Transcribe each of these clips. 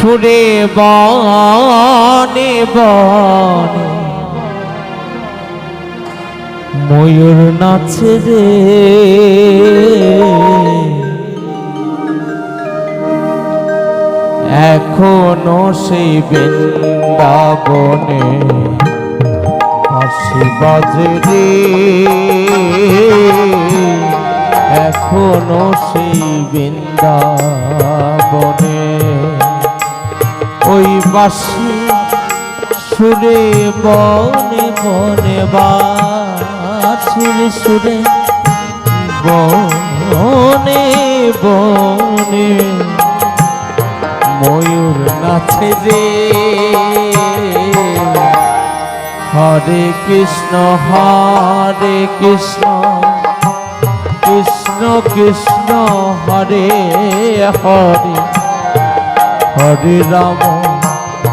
সুরে বনে বনে। ময়ূর নাচে রে। এখনও সেই বৃন্দাবনে হাসি বাজে রে। এখনও সেই বৃন্দাবনে ওই বাসি সুরে বনে বনে বাসির সুরে বনে বনে ময়ূর নাচে রে। হরে কৃষ্ণ হরে কৃষ্ণ কৃষ্ণ কৃষ্ণ, হরে হরে হরে রাম।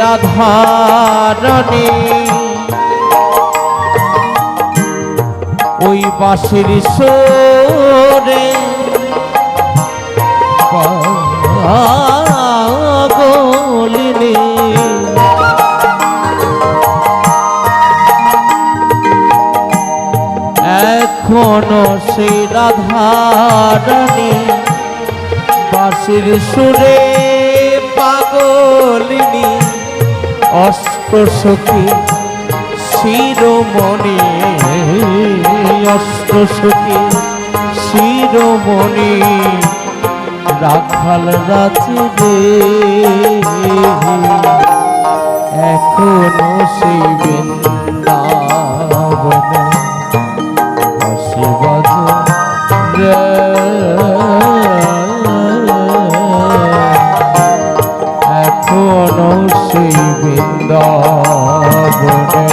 রাধারণে। ওই বাঁশির সোরে পাগলিনী। এখনও সেই রাধারণী বাঁশির সুরে পাগলিনী। অষ্টসখী শিরোমণি। অষ্টসখী শিরোমণি। রাখাল রাজি রে এখনও সেই বৃন্দাবনে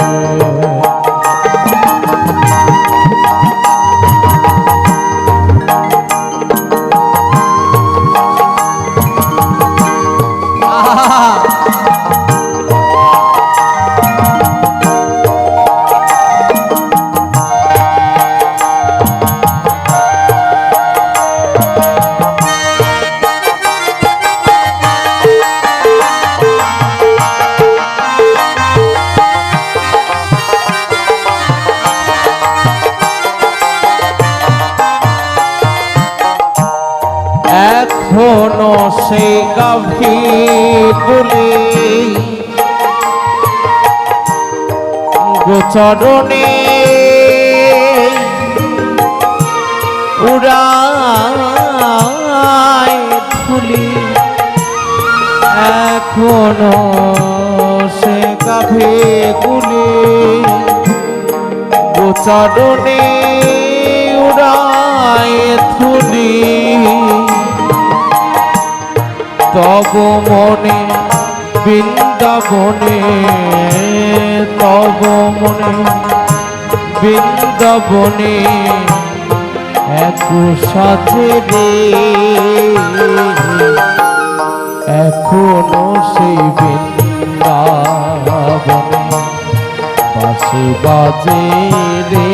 এখনও সে গাভী বলে গোচরণে উড়ায় ফুলি এখনও সে গাভী গুলি গোচরণে উড়ায় থুলি তব মনে বৃন্দাবনে তব মনে বৃন্দাবনে এক সাথে রে, এখনও সেই বৃন্দাবনে বাসি বাজে রে,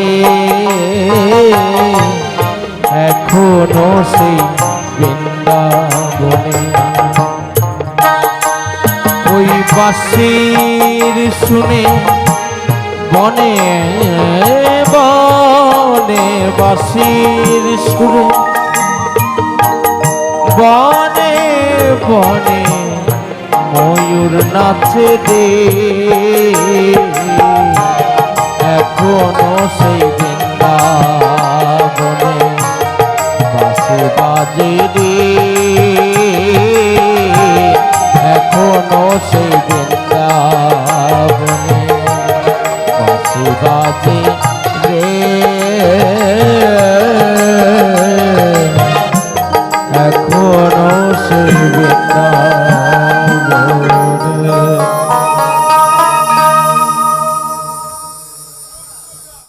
এখনও সেই বাসির শুনে বনে বনে বাসির সুরে বনে বনে ময়ূর নাচে রে